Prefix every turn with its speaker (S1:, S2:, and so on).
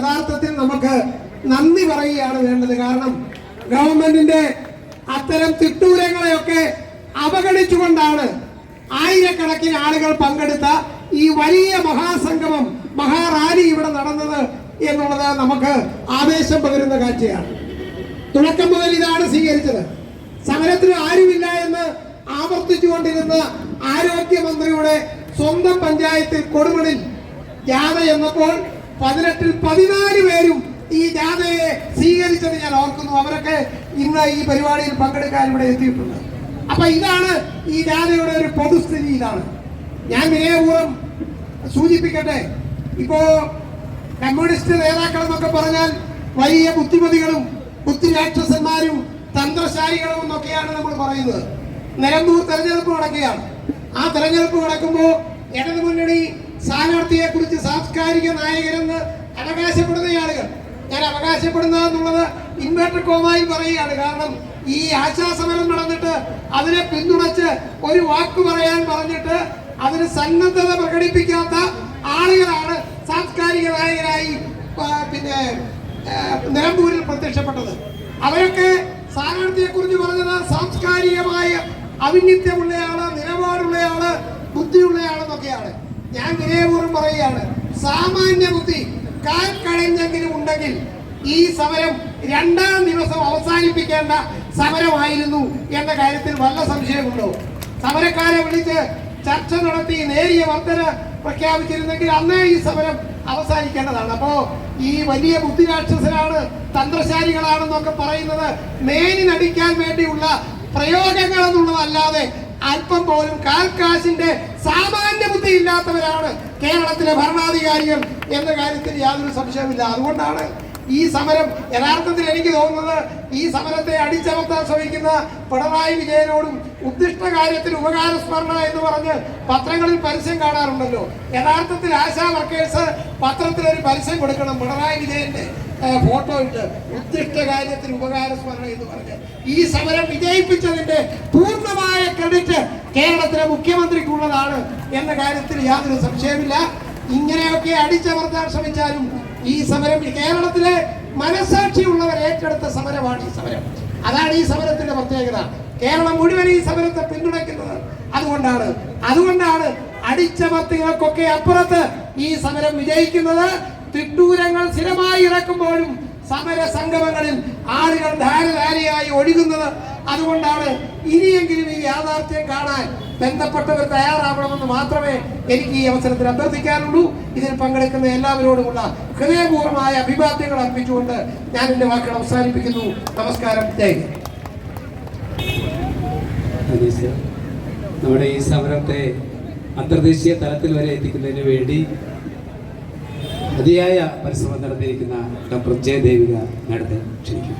S1: യഥാർത്ഥത്തിൽ നമുക്ക് നന്ദി പറയുകയാണ് വേണ്ടത്. കാരണം ഗവൺമെന്റിന്റെ അത്തരം തിട്ടൂരങ്ങളെയൊക്കെ അവഗണിച്ചുകൊണ്ടാണ് ആയിരക്കണക്കിന് ആളുകൾ പങ്കെടുത്ത ഈ വലിയ മഹാസംഗമം മഹാറാലി ഇവിടെ നടന്നത് എന്നുള്ളത് നമുക്ക് ആവേശം പകരുന്ന കാഴ്ചയാണ്. തുടക്കം മുതൽ ഇതാണ് സ്വീകരിച്ചത്. സമരത്തിന് ആരുമില്ല എന്ന് ആവർത്തിച്ചുകൊണ്ടിരുന്ന ആരോഗ്യമന്ത്രിയുടെ സ്വന്തം പഞ്ചായത്തിൽ കൊടുമണിൽ ജാഥ എന്നപ്പോൾ പതിനെട്ടിൽ പതിനാല് പേരും ഈ ജാഥയെ സ്വീകരിച്ചത് ഞാൻ ഓർക്കുന്നു. അവരൊക്കെ ഇന്ന് ഈ പരിപാടിയിൽ പങ്കെടുക്കാൻ ഇവിടെ എത്തിയിട്ടുണ്ട്. അപ്പൊ ഇതാണ് ഈ ജാഥയുടെ ഒരു പൊതുസ്ഥിതി ഇതാണ്. ഞാൻ വിനയപൂർവം സൂചിപ്പിക്കട്ടെ ഇപ്പോ കമ്മ്യൂണിസ്റ്റ് നേതാക്കൾ എന്നൊക്കെ പറഞ്ഞാൽ വലിയ ബുദ്ധിമതികളും ബുദ്ധിരാക്ഷസന്മാരും തന്ത്രശാലികളും എന്നൊക്കെയാണ് നമ്മൾ പറയുന്നത്. നിലമ്പൂർ തെരഞ്ഞെടുപ്പ് നടക്കുകയാണ്. ആ തെരഞ്ഞെടുപ്പ് നടക്കുമ്പോൾ ഇടതു മുന്നണി സ്ഥാനാർത്ഥിയെ കുറിച്ച് സാംസ്കാരിക നായകരെന്ന് അവകാശപ്പെടുന്ന ആളുകൾ. ഞാൻ അവകാശപ്പെടുന്ന എന്നുള്ളത് ഇൻവേർട്ടർ കോമായി പറയുകയാണ്. കാരണം ഈ ആശാസമരം നടന്നിട്ട് അതിനെ പിന്തുണച്ച് ഒരു വാക്ക് പറയാൻ പറഞ്ഞിട്ട് അതിന് സന്നദ്ധത പ്രകടിപ്പിക്കാത്ത ആളുകളാണ് സാംസ്കാരിക നായകരായി പിന്നെ നിലമ്പൂരിൽ പ്രത്യക്ഷപ്പെട്ടത്. അവരൊക്കെ സ്ഥാനാർത്ഥിയെ കുറിച്ച് പറഞ്ഞത് സാംസ്കാരികമായ അവിന്യത്യമുള്ളയാൾ നിലപാടുള്ളയാൾ ബുദ്ധിയുള്ളയാളെന്നൊക്കെയാണ്. ഞാൻ വിനയപൂർവം പറയുകയാണ്. സാമാന്യ ബുദ്ധി കാൽ കഴിഞ്ഞെങ്കിലും ഉണ്ടെങ്കിൽ ഈ സമരം രണ്ടാം ദിവസം അവസാനിപ്പിക്കേണ്ട സമരമായിരുന്നു എന്ന കാര്യത്തിൽ വല്ല സംശയമുണ്ടോ? സമരക്കാരെ വിളിച്ച് ചർച്ച നടത്തി നേരിയ വർധന പ്രഖ്യാപിച്ചിരുന്നെങ്കിൽ അന്നേ ഈ സമരം അവസാനിക്കേണ്ടതാണ്. അപ്പോ ഈ വലിയ ബുദ്ധിരാക്ഷസനാണ് തന്ത്രശാലികളാണെന്നൊക്കെ പറയുന്നത് മേനിനടിക്കാൻ വേണ്ടിയുള്ള പ്രയോഗങ്ങൾ എന്നുള്ളതല്ലാതെ അല്പം പോലും കാൽക്കാശിന്റെ സാമാന്യ ബുദ്ധി ഇല്ലാത്തവരാണ് കേരളത്തിലെ ഭരണാധികാരികൾ എന്ന കാര്യത്തിൽ യാതൊരു സംശയമില്ല അതുകൊണ്ടാണ് ഈ സമരം യഥാർത്ഥത്തിൽ എനിക്ക് തോന്നുന്നത് ഈ സമരത്തെ അടിച്ചമർത്താൻ ശ്രമിക്കുന്ന പിണറായി വിജയനോടും ഉദ്ദിഷ്ട കാര്യത്തിൽ ഉപകാര സ്മരണ എന്ന് പറഞ്ഞ് പത്രങ്ങളിൽ പരസ്യം കാണാറുണ്ടല്ലോ. യഥാർത്ഥത്തിൽ ആശാ വർക്കേഴ്സ് പത്രത്തിൽ ഒരു പരസ്യം കൊടുക്കണം പിണറായി വിജയന്റെ. ഫോട്ടോ ഇട്ട് ഉദ്ദിഷ്ട കാര്യത്തിൽ ഉപകാര സ്മരണ എന്ന് പറഞ്ഞ് ഈ സമരം വിജയിപ്പിച്ചതിന്റെ പൂർണമായ ക്രെഡിറ്റ് കേരളത്തിലെ മുഖ്യമന്ത്രിക്കുള്ളതാണ് എന്ന കാര്യത്തിൽ യാതൊരു സംശയമില്ല ഇങ്ങനെയൊക്കെ അടിച്ചമർത്താൻ ശ്രമിച്ചാലും ഈ സമരം കേരളത്തിലെ മനസാക്ഷിയുള്ളവർ ഏറ്റെടുത്ത സമരമാണ് ഈ സമരം. അതാണ് ഈ സമരത്തിന്റെ പ്രത്യേകത. കേരളം മുഴുവൻ ഈ സമരത്തെ പിന്തുണയ്ക്കുന്നത് അതുകൊണ്ടാണ്. അതുകൊണ്ടാണ് അടിച്ചമർത്തികൾക്കൊക്കെ അപ്പുറത്ത് ഈ സമരം വിജയിക്കുന്നത്. തിട്ടൂരങ്ങൾ സ്ഥിരമായി ഇറക്കുമ്പോഴും സമര സംഗമങ്ങളിൽ ആളുകൾ ധാരധാരയായി ഒഴുകുന്നത് അതുകൊണ്ടാണ് ഇനിയെങ്കിലും ഈ യാഥാർത്ഥ്യം കാണാൻ ബന്ധപ്പെട്ടവർ തയ്യാറാവണമെന്ന് മാത്രമേ എനിക്ക് ഈ അവസരത്തിൽ അഭ്യർത്ഥിക്കാനുള്ളൂ. ഇതിൽ പങ്കെടുക്കുന്ന എല്ലാവരോടുമുള്ള ഹൃദയപൂർവമായ അഭിവാദ്യങ്ങൾ അർപ്പിച്ചുകൊണ്ട് ഞാൻ എന്റെ വാക്കുകൾ അവസാനിപ്പിക്കുന്നു. നമസ്കാരം. ജയ്
S2: നമ്മുടെ ഈ സമരത്തെ അന്തർദേശീയ തലത്തിൽ വരെ എത്തിക്കുന്നതിന് വേണ്ടി അതിയായ പരിശ്രമം നടത്തിയിരിക്കുന്ന ഡോക്ടർ ജയദേവിക മാഡത്തെ ക്ഷണിക്കും